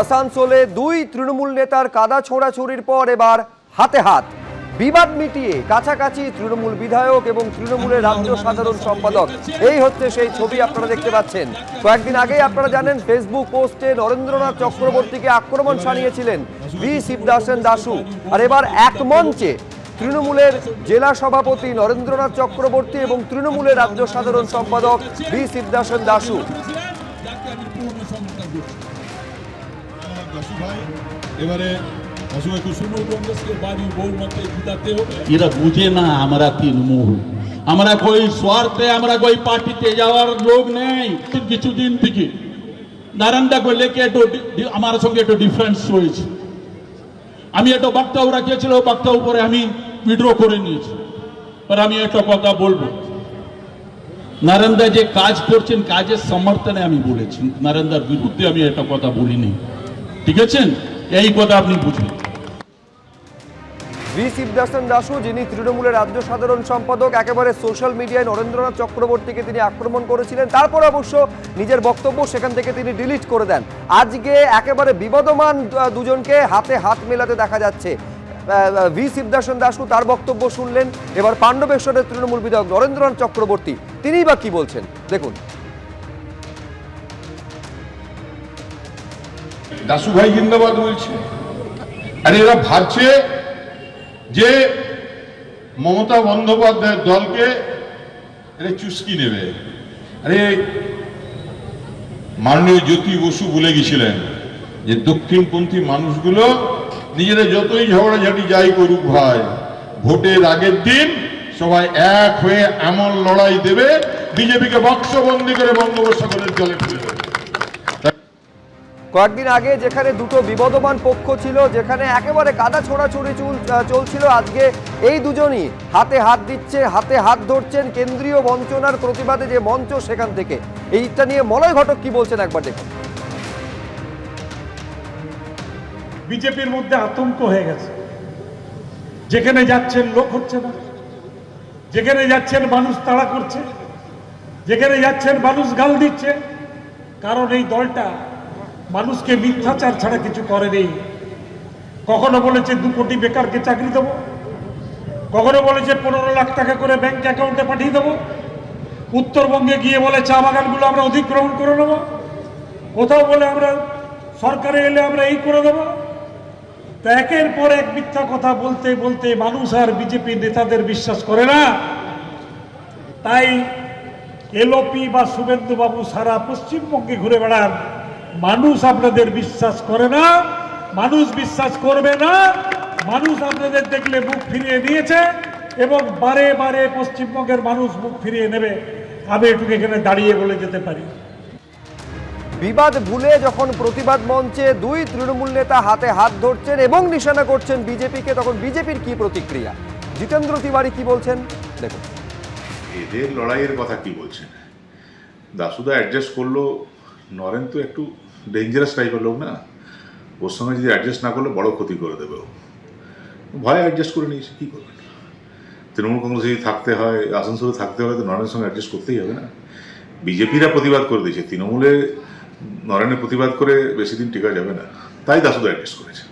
আসানসোলে দুই তৃণমূল নেতার কাদা ছোঁড়াছুরির পর এবার হাতে হাত। বিবাদ মিটিয়ে কাছাকাছি তৃণমূল বিধায়ক এবং তৃণমূলের রাজ্য সাধারণ সম্পাদক। এই হচ্ছে সেই ছবি আপনারা দেখতে পাচ্ছেন। কয়েকদিন আগেই আপনারা জানেন ফেসবুক পোস্টে নরেন্দ্রনাথ চক্রবর্তীকে আক্রমণ সানিয়েছিলেন ভি শিবদাসেন দাসু আর এবার এক মঞ্চে তৃণমূলের জেলা সভাপতি নরেন্দ্রনাথ চক্রবর্তী এবং তৃণমূলের রাজ্য সাধারণ সম্পাদক ভি শিবদাসন দাসু এরা বুঝে না আমরা তৃণমূল। আমরা কই স্বার্থে, আমরা কই পার্টিতে যাওয়ার লোক নেই। কিছুদিন থেকে। একটু আমার সঙ্গে একটু ডিফারেন্স হয়েছে আমি একটা বক্তব্য রাখিয়েছিল বক্তব্য পরে আমি উইড্র করে নিয়েছি। আমি একটা কথা বলব। নারেন্দা যে কাজ করছেন, কাজের সমর্থনে আমি বলেছি। নারেন্দার বিরুদ্ধে আমি একটা কথা বলিনি। ঠিক আছে? এই কথা আপনি বুঝবেন। ভি শিবদাসন দাসু, যিনি তৃণমূলের রাজ্য সাধারণ সম্পাদক, একেবারে সোশ্যাল মিডিয়ায় নরেন্দ্রনাথ চক্রবর্তীকে তিনি আক্রমণ করেছিলেন। তারপর অবশ্য নিজের বক্তব্য সেখান থেকে তিনি ডিলিট করে দেন। আজকে একেবারে বিবদমান দুজনকে হাতে হাত মেলাতে দেখা যাচ্ছে। ভি শিবদাসন দাসু তার বক্তব্য শুনলেন। এবার পাণ্ডবেশ্বরের তৃণমূল বিধায়ক নরেন্দ্রনাথ চক্রবর্তী, তিনিই বা কি বলছেন? দেখুন। দাসু ভাই জিন্দাবাদ বলছে। আর এরা ভাবছে যে মমতা বন্দ্যোপাধ্যায়ের দলকে এরা চুস্কি নেবে। আরে মাননীয় জ্যোতি বসু বলে গেছিলেন যে দক্ষিণপন্থী মানুষগুলো নিজেরা যতই ঝগড়াঝাটি যাই করুক ভাই, ভোটের আগের দিন সবাই এক হয়ে এমন লড়াই দেবে, বিজেপিকে বক্সবন্দি করে বঙ্গোপসাগরের জলে ফেলে দেবে। কয়েকদিন আগে যেখানে দুটো বিবদমান পক্ষ ছিল, যেখানে একেবারে কাদা ছোড়াছুড়ি চুল চলছিল, আজকে এই দুজনই হাতে হাত দিচ্ছে, হাতে হাত ধরছেন কেন্দ্রীয় বঞ্চনার প্রতিবাদে যে মঞ্চ সেখান থেকে। এইটা নিয়ে মলয় ঘটক কি বলছেন একবার দেখুন। বিজেপির মধ্যে আতঙ্ক হয়ে গেছে। যেখানে যাচ্ছেন লোক হচ্ছে না। যেখানে যাচ্ছেন মানুষ তাড়া করছে। যেখানে যাচ্ছেন মানুষ গাল দিচ্ছে। কারণ এই দলটা মানুষকে মিথ্যাচার ছাড়া কিছু করেনি কখনো বলেছে দু কোটি বেকারকে চাকরি দেবো। কখনো বলেছে পনেরো লাখ টাকা করে ব্যাংক অ্যাকাউন্টে পাঠিয়ে দেবো। উত্তরবঙ্গে গিয়ে বলে চা বাগানগুলো আমরা অধিগ্রহণ করে নেব। কোথাও বলে আমরা সরকারে এলে আমরা এই করে দেবো। তা একের পর এক মিথ্যা কথা বলতে বলতে মানুষ আর বিজেপি নেতাদের বিশ্বাস করে না। তাই এলওপি বা শুভেন্দু বাবু সারা পশ্চিমবঙ্গে ঘুরে বেড়ান। মানুষ আপনাদের বিশ্বাস করে না মানুষ বিশ্বাস করবে না মানুষ আপনাদের দেখলে মুখ ফিরিয়ে নিয়েছে এবং বারে বারে পশ্চিমবঙ্গের মানুষ মুখ ফিরিয়ে নেবে। আমি একটু এখানে দাঁড়িয়ে বলে যেতে পারি। বিবাদ ভুলে যখন প্রতিবাদ মঞ্চে দুই তৃণমূল নেতা হাতে হাত ধরছেন এবং নিশানা করছেন বিজেপিকে তখন বিজেপির কি প্রতিক্রিয়া? জিতেন্দ্র তিওয়ারি কি বলছেন? দেখুন। এদের লড়াইয়ের কথা কি বলছেন? দাসুদা অ্যাডজাস্ট করল নরেন তো একটু ডেঞ্জারাস টাইপের লোক না? ওর সঙ্গে যদি অ্যাডজাস্ট না করলে বড় ক্ষতি করে দেবে ও। ভয় অ্যাডজাস্ট করে নিয়েছে, কী করবেন? তৃণমূল কংগ্রেসে যদি থাকতে হয়, আসানসোলে থাকতে হয়, তো নরেনের সঙ্গে অ্যাডজাস্ট করতেই হবে না? বিজেপিরা প্রতিবাদ করে দিয়েছে, তৃণমূলে নরেনের প্রতিবাদ করে বেশি দিন টিকা যাবে না। তাই দাসুদা অ্যাডজাস্ট করেছে।